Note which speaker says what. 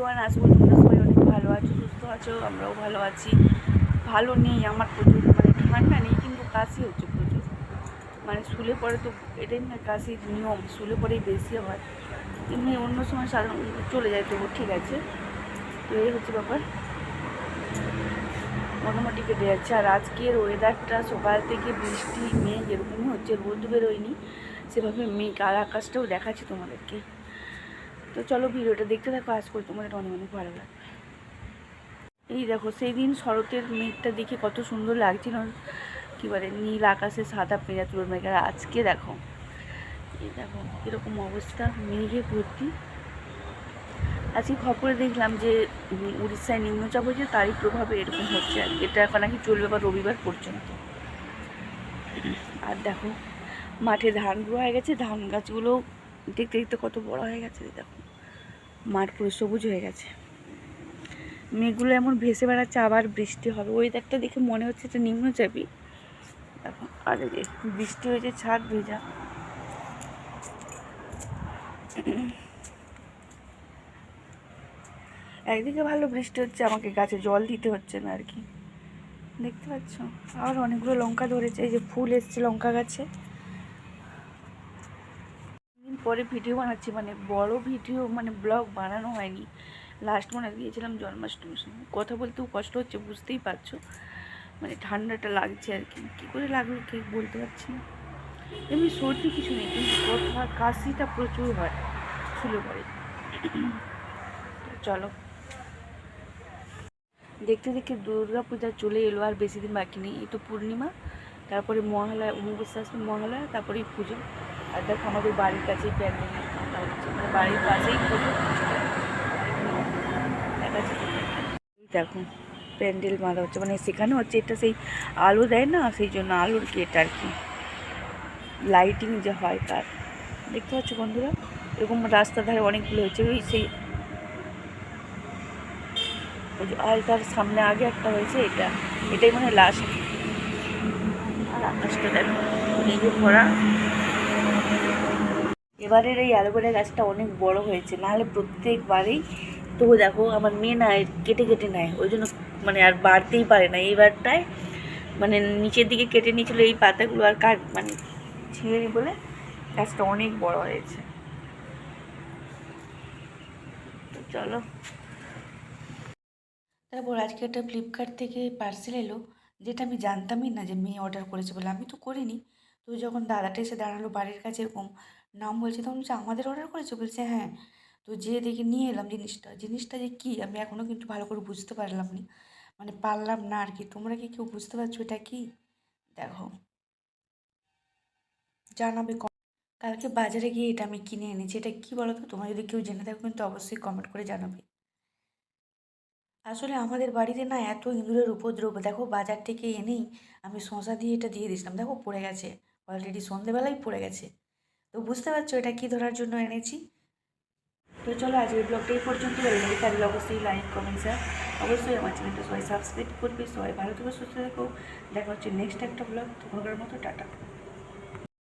Speaker 1: Everyone আসব তোমরা সবাই অনেক ভালো আছো, সুস্থ আছো, আমরাও ভালো আছি। ভালো নেই, আমার প্রচুর মানে ঠান্ডা নেই, কিন্তু কাশি হচ্ছে প্রচুর। মানে শুলে পরে তো এটাই না, কাশির নিয়ম শুলে পরেই বেশি হয়। এমনি অন্য সময় সাধারণ চলে যায়, তবু ঠিক আছে। তো এই হচ্ছে ব্যাপার। মোটামুটি কেটে যাচ্ছে। আর আজকের ওয়েদারটা সকাল থেকে বৃষ্টি, মেঘ, এরকমই হচ্ছে। রোদ বেরোয়নি। সেভাবে মেঘ আর আকাশটাও দেখাচ্ছি তোমাদেরকে। তো চলো ভিডিওটা দেখতে থাকো, আজ করে তোমাদের অনেক অনেক ভালো লাগবে। এই দেখো সেই দিন শরতের মেঘটা দেখে কত সুন্দর লাগছিল। কী বলে, নীল আকাশে সাদা পেঁজা তুলোর মেঘ। আর আজকে দেখো, এই দেখো এরকম অবস্থা, মেঘে ভর্তি। আজকে খবরে দেখলাম যে উড়িষ্যায় নিম্নচাপ হয়েছে, তারই প্রভাবে এরকম হচ্ছে। আর। এটা এখন নাকি চলবে বা রবিবার পর্যন্ত। আর দেখো, মাঠে ধান রোয়া হয়ে গেছে, ধান গাছগুলো দেখতে দেখতে কত বড় হয়ে গেছে দেখো। মাঠ পুরো সবুজ হয়ে গেছে। মেঘগুলো এমন ভেসে বেড়াচ্ছে, আবার বৃষ্টি হবে। ওই একটা দেখে মনে হচ্ছে এটা নিম্নচাপই দেখো, আর বৃষ্টি হয়েছে, ছাদ ভেজা। একদিকে ভালো বৃষ্টি হচ্ছে, আমাকে গাছে জল দিতে হচ্ছে না আর কি। দেখতে পাচ্ছ? আর অনেকগুলো লঙ্কা ধরেছে, এই যে ফুল এসছে লঙ্কা গাছে। পরে ভিডিও বানাচ্ছি মানে বড় ভিডিও মানে ব্লগ বানানো হয়নি। লাস্ট মনে গিয়েছিলাম জন্মাষ্টমীর সময়। কথা বলতেও কষ্ট হচ্ছে, বুঝতেই পারছ। মানে ঠান্ডাটা লাগছে আর কি। কী করে লাগল কে বলতে পারছি না। এমনি সর্দি কিছু নেই, কিন্তু কথা কাশিটা প্রচুর হয় শুলে পরে চলো। দেখতে দেখতে দুর্গা পূজা চলে এলো, আর বেশি দিন বাকি নেই। এই তো পূর্ণিমা, তারপরে মহালয়া, অমাবস্যা মহালয়া তারপরেই পুজো। আর দেখো আমাদের বাড়ির কাছেই প্যান্ডেল কাটা হচ্ছে মানে বাড়ির পাশেই দেখো, প্যান্ডেল বাঁধা হচ্ছে মানে সেখানে হচ্ছে এটা সেই আলো দেয় না, সেই জন্য আলোর গেট আর কি। লাইটিং যে হয় তার। দেখতে পাচ্ছ বন্ধুরা, এরকম রাস্তার ধারে অনেকগুলো হয়েছে ওই সেই আর তার সামনে আগে একটা হয়েছে, এটা। এটাই মানে লাস্ট আর আকাশটা দেখো ভরা। এবারের এই অ্যালোভেরা গাছটা অনেক বড় হয়েছে, নাহলে প্রত্যেকবারেই তবু দেখো আমার মেয়ে না কেটে কেটে নেয়, ওই জন্য মানে আর বাড়তেই পারে না। এইবারটায় মানে নিচের দিকে কেটে নিয়েছিল এই পাতাগুলো আর কাট মানে ছিঁড়ে নি বলে গাছটা অনেক বড় হয়েছে। তো চলো। তারপর আজকে একটা ফ্লিপকার্ট থেকে পার্সেল এলো, যেটা আমি জানতামই না যে মেয়ে অর্ডার করেছে বলে। আমি তো করিনি। তো যখন দাদাটা এসে দাঁড়াল বাড়ির কাছে এরকম নাম বলছে, তখন বলছে, আমাদের অর্ডার করেছে? বলছে হ্যাঁ। তো যে দেখে নিয়ে এলাম জিনিসটা। জিনিসটা যে কী, আমি এখনও কিন্তু ভালো করে বুঝতে পারলাম না। মানে পারলাম না আর কি তোমরা কি কেউ বুঝতে পারছ এটা কি? দেখো। জানাবে কালকে বাজারে গিয়ে এটা আমি কিনে এনেছি। এটা কী বলো তো তোমরা যদি কেউ জেনে থাকো কিন্তু অবশ্যই কমেন্ট করে জানাবে। আসলে আমাদের বাড়িতে না এত ইঁদুরের উপদ্রব। দেখো বাজার থেকে এনেই আমি শশা দিয়ে এটা দিয়ে দিয়েছিলাম। দেখো পড়ে গেছে। অলরেডি সন্ধেবেলায় পড়ে গেছে। তো বুঝতে পারছ এটা কী ধরার জন্য এনেছি? তো চলো আজকের ব্লগটা এই পর্যন্ত। ভালো তাহলে অবশ্যই লাইক কমেন্ট শেয়ার অবশ্যই আমার চ্যানেলটা সবাই সাবস্ক্রাইব করবে, সবাই ভালো থেকে, সুস্থ থেকো। দেখা হচ্ছে নেক্সট একটা ব্লগ তোমাদের মতো, টাটা।